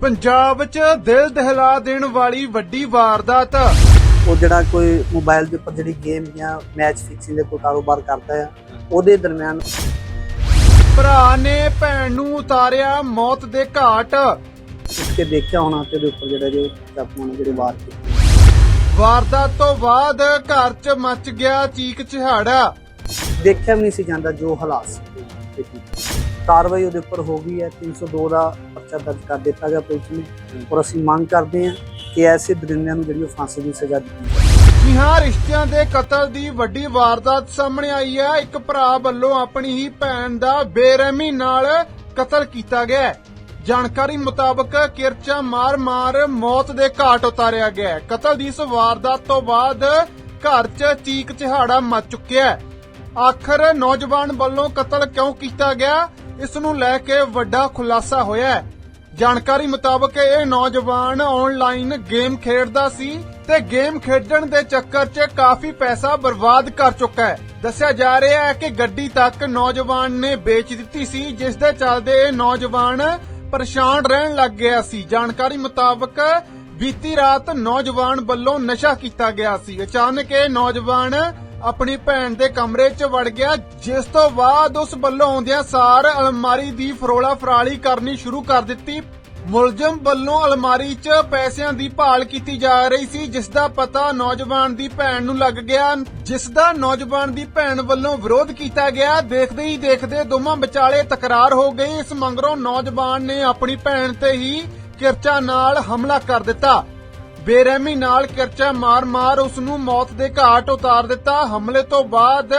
ਪੰਜਾਬ 'ਚ ਦਿਲ ਦਹਿਲਾ ਦੇਣ ਵਾਲੀ ਵੱਡੀ ਵਾਰਦਾਤ। ਉਹ ਜਿਹੜਾ ਕੋਈ ਮੋਬਾਈਲ ਦੇ ਉੱਪਰ ਜਿਹੜੀ ਗੇਮ ਜਾਂ ਮੈਚ ਫਿਕਸਿੰਗ ਦੇ ਕੋਈ ਕਾਰੋਬਾਰ ਕਰਦਾ ਹੈ ਉਹਦੇ ਦਰਮਿਆਨ ਭਰਾ ਨੇ ਭੈਣ ਨੂੰ ਉਤਾਰਿਆ ਮੌਤ ਦੇ ਘਾਟ। ਉੱਠ ਕੇ ਦੇਖਿਆ ਹੋਣਾ ਤੇ ਉਹਦੇ ਉੱਪਰ ਜਿਹੜਾ ਜੇ ਚਾਕੂ ਨਾਲ ਜਿਹੜੇ ਵਾਰ ਕੀਤੇ ਵਾਰਦਾਤ ਤੋਂ ਬਾਅਦ ਘਰ 'ਚ ਮਚ ਗਿਆ ਚੀਕ ਚਿਹਾੜਾ ਦੇਖਿਆ ਵੀ ਨਹੀਂ ਸੀ ਜਾਂਦਾ ਜੋ ਹਾਲਾਤ ਸੀ। ਕਾਰਵਾਈ ਉਹਦੇ ਉੱਪਰ ਹੋ ਗਈ ਹੈ 302 ਦਾ ਪਰਚਾ ਦਰਜ ਕਰ ਦਿੱਤਾ ਗਿਆ ਪੁਲਿਸ ਨੇ ਔਰ ਅਸੀਂ ਮੰਗ ਕਰਦੇ ਹਾਂ ਕਿ ਐਸੇ ਦਰਿੰਦਿਆਂ ਨੂੰ ਜਿਹੜੀ ਉਹ ਫਾਂਸੀ ਦੀ ਸਜ਼ਾ ਦਿੱਤੀ ਜਾਵੇ। ਜੀ ਹਾਂ ਰਿਸ਼ਤਿਆਂ ਦੇ ਕਤਲ ਦੀ ਵੱਡੀ ਵਾਰਦਾਤ ਸਾਹਮਣੇ ਆਈ ਹੈ। ਇੱਕ ਭਰਾ ਵੱਲੋਂ ਆਪਣੀ ਹੀ ਭੈਣ ਦਾ ਬੇਰਹਿਮੀ ਨਾਲ ਕਤਲ ਕੀਤਾ ਗਿਆ ਹੈ। ਜਾਣਕਾਰੀ ਮੁਤਾਬਕ ਕਿਰਚਾ ਮਾਰ-ਮਾਰ ਮੌਤ ਦੇ ਘਾਟ ਉਤਾਰਿਆ ਗਿਆ ਹੈ। ਕਤਲ ਦੀ ਇਸ ਵਾਰਦਾਤ ਤੋਂ ਬਾਅਦ ਘਰ 'ਚ ਚੀਕ ਚਿਹਾੜਾ ਮਚ ਚੁੱਕਿਆ ਆਖਰ ਨੌਜਵਾਨ ਵੱਲੋਂ ਕਤਲ ਕਿਉਂ ਕੀਤਾ ਗਿਆ? ਇਸ ਨੂੰ ਲੈ ਕੇ ਵੱਡਾ ਖੁਲਾਸਾ ਹੋਇਆ ਹੈ। ਜਾਣਕਾਰੀ ਮੁਤਾਬਕ ਇਹ ਨੌਜਵਾਨ ਆਨਲਾਈਨ ਗੇਮ ਖੇਡਦਾ ਸੀ ਤੇ ਗੇਮ ਖੇਡਣ ਦੇ ਚੱਕਰ 'ਚ ਕਾਫੀ ਪੈਸਾ ਬਰਬਾਦ ਕਰ ਚੁੱਕਾ ਹੈ। ਦੱਸਿਆ ਜਾ ਰਿਹਾ ਹੈ ਕਿ ਗੱਡੀ ਤੱਕ ਨੌਜਵਾਨ ਨੇ ਵੇਚ ਦਿੱਤੀ ਸੀ, ਜਿਸ ਦੇ ਚੱਲਦੇ ਇਹ ਨੌਜਵਾਨ ਪਰੇਸ਼ਾਨ ਰਹਿਣ ਲੱਗ ਗਿਆ ਸੀ। ਜਾਣਕਾਰੀ ਮੁਤਾਬਕ ਬੀਤੀ ਰਾਤ ਨੌਜਵਾਨ ਵੱਲੋਂ ਨਸ਼ਾ ਕੀਤਾ ਗਿਆ ਸੀ। ਅਚਾਨਕ ਇਹ ਨੌਜਵਾਨ ਆਪਣੀ ਭੈਣ ਦੇ ਕਮਰੇ 'ਚ ਵੜ ਗਿਆ, ਜਿਸ ਤੋਂ ਬਾਅਦ ਉਸ ਵੱਲੋਂ ਆਉਂਦਿਆਂ ਸਾਰ ਅਲਮਾਰੀ ਦੀ ਫਰੋਲਾ ਫਰਾਲੀ ਕਰਨੀ ਸ਼ੁਰੂ ਕਰ ਦਿੱਤੀ। ਮੁਲਜ਼ਮ ਵੱਲੋਂ ਅਲਮਾਰੀ 'ਚ ਪੈਸਿਆਂ ਦੀ ਭਾਲ ਕੀਤੀ ਜਾ ਰਹੀ ਸੀ ਜਿਸ ਦਾ ਪਤਾ ਨੌਜਵਾਨ ਦੀ ਭੈਣ ਨੂੰ ਲੱਗ ਗਿਆ। ਜਿਸ ਦਾ ਨੌਜਵਾਨ ਦੀ ਭੈਣ ਵੱਲੋਂ ਵਿਰੋਧ ਕੀਤਾ ਗਿਆ, ਦੇਖਦੇ ਹੀ ਦੇਖਦੇ ਦੋਵਾਂ ਵਿਚਾਲੇ ਤਕਰਾਰ ਹੋ ਗਈ। ਇਸ ਮੰਗਰੋਂ ਨੌਜਵਾਨ ਨੇ ਆਪਣੀ ਭੈਣ ਤੇ ਹੀ ਕਿਰਚਾ ਨਾਲ ਹਮਲਾ ਕਰ ਦਿੱਤਾ। ਬੇਰਹਿਮੀ ਨਾਲ ਕਿਰਚਾ ਮਾਰ-ਮਾਰ ਉਸ ਨੂੰ ਮੌਤ ਦੇ ਘਾਟ ਉਤਾਰ ਦਿੱਤਾ। ਹਮਲੇ ਤੋਂ ਬਾਅਦ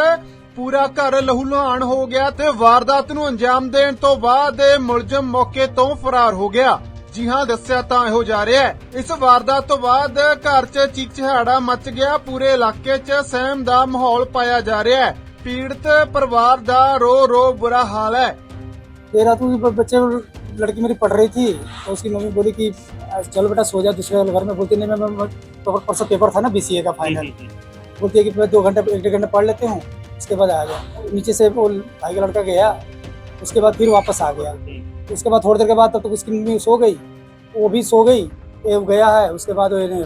ਪੂਰਾ ਘਰ ਲਹੂਲਹਾਨ ਹੋ ਗਿਆ ਤੇ ਵਾਰਦਾਤ ਨੂੰ ਅੰਜਾਮ ਦੇਣ ਤੋਂ ਬਾਅਦ ਇਹ ਮੁਲਜ਼ਮ ਮੌਕੇ ਤੋਂ ਫਰਾਰ ਹੋ ਗਿਆ। ਜੀ ਹਾਂ, ਦੱਸਿਆ ਤਾਂ ਇਹੋ ਜਾ ਰਿਹਾ ਹੈ। ਇਸ ਵਾਰਦਾਤ ਤੋਂ ਬਾਅਦ ਘਰ 'ਚ ਚੀਕ ਚਿਹਾੜਾ ਮਚ ਗਿਆ। ਪੂਰੇ ਇਲਾਕੇ 'ਚ ਸਹਿਮ ਦਾ ਮਾਹੌਲ ਪਾਇਆ ਜਾ ਰਿਹਾ ਹੈ। ਪੀੜਤ ਪਰਿਵਾਰ ਦਾ ਰੋ ਰੋ ਬੁਰਾ ਹਾਲ ਹੈ। ਤੇਰਾ ਤੂੰ ਬੱਚੇ लड़की मेरी पढ़ रही थी तो उसकी मम्मी बोली कि चलो बेटा सो जा दूसरे घर में। बोलती नहीं मैं तो परसों पेपर था ना बीसीए का फाइनल बोलती है कि मैं दो घंटे एक डेढ़ घंटे पढ़ लेते हूँ उसके बाद आ गया। नीचे से वो भाई का लड़का गया उसके बाद फिर वापस आ गया। उसके बाद थोड़ी देर के बाद तब तक उसकी मम्मी सो गई वो भी सो गई गया है उसके बाद वो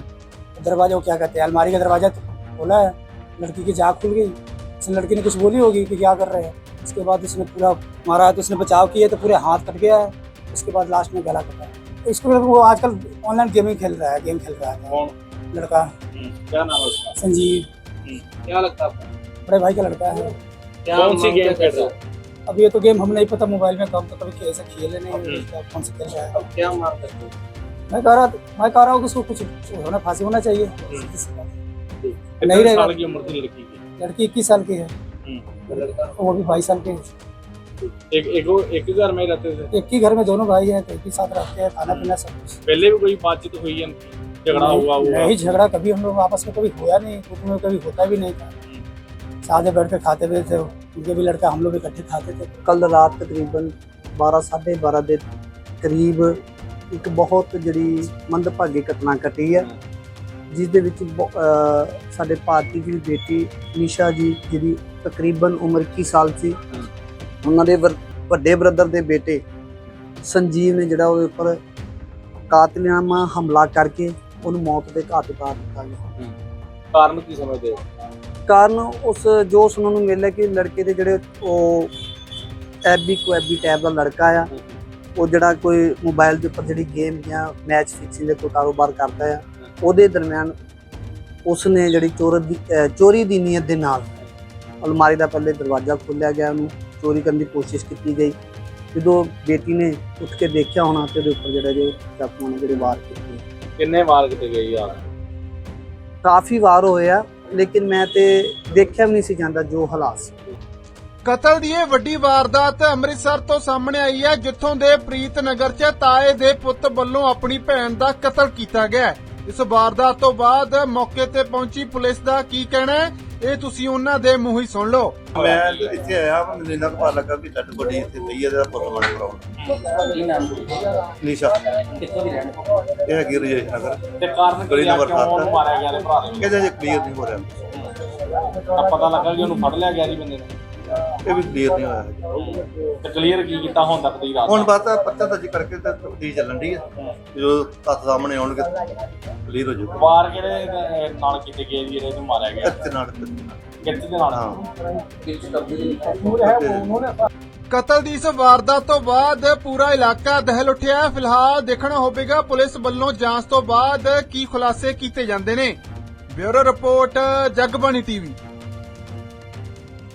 दरवाज़ा वो क्या कहते हैं अलमारी का दरवाज़ा खोला है लड़की की जाग खुल गई। उसने लड़की ने कुछ बोली होगी कि क्या कर रहे हैं। उसके बाद उसने पूरा मारा है तो उसने बचाव किया तो पूरे हाथ कट गया है। उसके बाद लास्ट में गला कटा। है इसको वो आजकल ऑनलाइन गेमिंग खेल रहा है गेम खेल रहा है। कौन? लड़का। हम्म, क्या नाम है उसका? संजीव। हम्म, क्या लगता है बड़े भाई का लड़का है। क्या कौन सी गेम खेल रहा है? अब ये तो गेम हम नहीं पता मोबाइल में कब तो कभी खेल से खेले नहीं हम्म। कौन से खेल रहा है। अब क्या मार सकते मैं कह रहा मैं कह रहा हूँ कि उसको कुछ होना फांसी होना चाहिए। हम्म। नहीं रहेगा। साल की उम्र थी लड़की इक्कीस साल की है। हम्म, लड़का? वो भी बाईस साल के है। एक एक वो- एक ही घर में ही रहते थे एक ही घर में दोनों भाई हैं तो एक ही साथ रहते हैं खाना पीना सब कुछ पहले भी कोई बातचीत हुई है इनकी? झगड़ा हुआ हुआ नहीं झगड़ा कभी हम लोग आपस में कभी हुआ नहीं ग्रुप में कभी होता भी नहीं था साथ में बैठ कर खाते भी थे उनके भी लड़का हम लोग इकट्ठे खाते थे ਕੱਲ ਰਾਤ ਤਕਰੀਬਨ 12 12:30 ਦੇ ਕਰੀਬ ਇੱਕ ਬਹੁਤ ਜਿਹੜੀ ਮੰਦਭਾਗੀ ਘਟਨਾ ਘਟੀ ਹੈ ਜਿਸ ਦੇ ਵਿੱਚ ਬਹੁ- ਅਹ ਸਾਡੇ ਭਾਰਤੀ ਦੀ ਬੇਟੀ ਨਿਸ਼ਾ ਜੀ ਜਿਹਦੀ ਤਕਰੀਬਨ ਉਮਰ 21 ਸਾਲ ਸੀ ਉਹਨਾਂ ਦੇ ਵੱਡੇ ਬ੍ਰਦਰ ਦੇ ਬੇਟੇ ਸੰਜੀਵ ਨੇ ਜਿਹੜਾ ਉਹਦੇ ਉੱਪਰ ਕਾਤਲਾਨਾ ਹਮਲਾ ਕਰਕੇ ਉਹਨੂੰ ਮੌਤ ਦੇ ਘਾਟ ਉਤਾਰ ਦਿੱਤਾ ਗਿਆ ਕਾਰਨ ਕੀ ਸਮਝਦੇ ਕਾਰਨ ਉਸ ਜੋ ਸੁਣਨ ਨੂੰ ਮਿਲਿਆ ਕਿ ਲੜਕੇ ਦੇ ਜਿਹੜੇ ਉਹ ਐਬੀ ਕੋ ਐਬੀ ਟੈਬ ਦਾ ਲੜਕਾ ਆ ਉਹ ਜਿਹੜਾ ਕੋਈ ਮੋਬਾਈਲ ਦੇ ਉੱਪਰ ਜਿਹੜੀ ਗੇਮ ਜਾਂ ਮੈਚ ਫਿਕਸਿੰਗ ਦੇ ਕੋਈ ਕਾਰੋਬਾਰ ਕਰਦਾ ਆ ਉਹਦੇ ਦਰਮਿਆਨ ਉਸ ਨੇ ਜਿਹੜੀ ਚੋਰ ਦੀ ਚੋਰੀ ਦੀ ਨੀਅਤ ਦੇ ਨਾਲ ਅਲਮਾਰੀ ਦਾ ਪਹਿਲੇ ਦਰਵਾਜ਼ਾ ਖੋਲ੍ਹਿਆ ਗਿਆ ਉਹਨੂੰ। ਚੋਰੀ ਕਰਨ ਦੀ ਕੋਸ਼ਿਸ਼ ਕੀਤੀ ਗਈ। ਜਦੋਂ ਬੇਟੀ ਨੇ ਉੱਠ ਕੇ ਦੇਖਿਆ ਹੋਣਾ ਤੇ ਉਹਦੇ ਉੱਪਰ ਜਿਹੜਾ ਜੇ ਚਾਕੂ ਨੇ ਜਿਹੜੇ ਵਾਰ ਕੀਤੇ ਕਿੰਨੇ ਵਾਰ ਕਿਤੇ ਗਏ ਯਾਰ ਕਾਫੀ ਵਾਰ ਹੋਏ ਲੇਕਿਨ ਮੈਂ ਤੇ ਦੇਖਿਆ ਵੀ ਨਹੀਂ ਸੀ ਜਾਂਦਾ ਜੋ ਹਾਲਾਤ ਸੀ। ਕਤਲ ਦੀ ਇਹ ਵੱਡੀ ਵਾਰਦਾਤ ਅੰਮ੍ਰਿਤਸਰ ਤੋਂ ਸਾਹਮਣੇ ਆਈ ਹੈ ਜਿੱਥੋਂ ਦੇ ਪ੍ਰੀਤ ਨਗਰ 'ਚ ਤਾਏ ਦੇ ਪੁੱਤ ਵੱਲੋਂ ਆਪਣੀ ਭੈਣ ਦਾ ਕਤਲ ਕੀਤਾ ਗਿਆ ਇਸ ਵਾਰਦਾਤ ਤੋਂ ਬਾਅਦ ਮੌਕੇ ਤੇ ਪਹੁੰਚੀ ਪੁਲਿਸ ਦਾ ਕੀ ਕਹਿਣਾ ਇਹ ਤੁਸੀਂ ਉਹਨਾਂ ਦੇ ਮੂੰਹ ਹੀ ਸੁਣ ਲਓ। ਮੈਂ ਇੱਥੇ ਆਇਆ ਵਾ, ਮੈਨੂੰ ਇੰਨਾ ਕੁ ਪਤਾ ਲੱਗਾ ਵੀ ਡੱਡ ਵੱਡੀ ਇੱਥੇ ਪਈ ਹੈ ਇਹਦਾ ਪੁੱਤ ਕਰਾਉਣਾ ਕੀ ਨਾਮ ਨੀਸ਼ਾ। ਕਿੱਥੋਂ ਦੀ ਰਹਿਣ ਵਾਲੀ? ਇਹ ਹੈਗੀ ਰਜੇਸ਼ ਨਗਰ। ਤੇ ਕਾਰਨ ਗਲੀ ਨੰਬਰ ਕਿਉਂ ਮਾਰਿਆ ਗਿਆ ਇਹਦੇ ਭਰਾ ਨੂੰ? ਜੇ ਕਲੀਅਰ ਨਹੀਂ ਹੋ ਰਿਹਾ। ਪਤਾ ਲੱਗਾ ਕਿ ਉਹਨੂੰ ਫੜ ਲਿਆ ਗਿਆ ਜੀ ਬੰਦੇ ਨੂੰ। ਇਹ ਵੀ ਕਲੀਅਰ ਨਹੀਂ ਹੋਇਆ। ਹਜੇ। ਤੇ ਕਲੀਅਰ ਕੀ ਕੀਤਾ ਹੁਣ ਤੱਕ ਦੀ ਰਾਤ ਹੁਣ ਬਾਤ ਆ ਪੱਤਾ ਦਰਜ ਕਰਕੇ ਤੇ ਤਫਤੀਸ਼ ਚੱਲਣ ਦੀ ਆ। ਜੋ ਤੱਥ ਸਾਹਮਣੇ ਆਉਣਗੇ ਕਲੀਅਰ ਹੋ ਜਾਊਗਾ। ਵਾਰ ਕਿਹੜੇ ਅਹ, ਨਾਲ ਕੀਤੇ ਗਏ ਜੀ ਇਹਨੂੰ ਮਾਰਿਆ ਗਿਆ? ਇੱਥੇ ਨਾਲ ਇੱਥੇ ਨਾਲ। ਕਿੱਥੇ ਦੇ ਨਾਲ? ਹਾਂ। ਕਤਲ ਦੀ ਇਸ ਵਾਰਦਾਤ ਤੋਂ ਬਾਅਦ ਪੂਰਾ ਇਲਾਕਾ ਦਹਿਲ ਉੱਠਿਆ ਹੈ। ਫਿਲਹਾਲ ਦੇਖਣਾ ਹੋਵੇਗਾ ਪੁਲਿਸ ਵੱਲੋਂ ਜਾਂਚ ਤੋਂ ਬਾਅਦ ਕੀ ਖੁਲਾਸੇ ਕੀਤੇ ਜਾਂਦੇ ਨੇ। Bureau report Jagbani TV.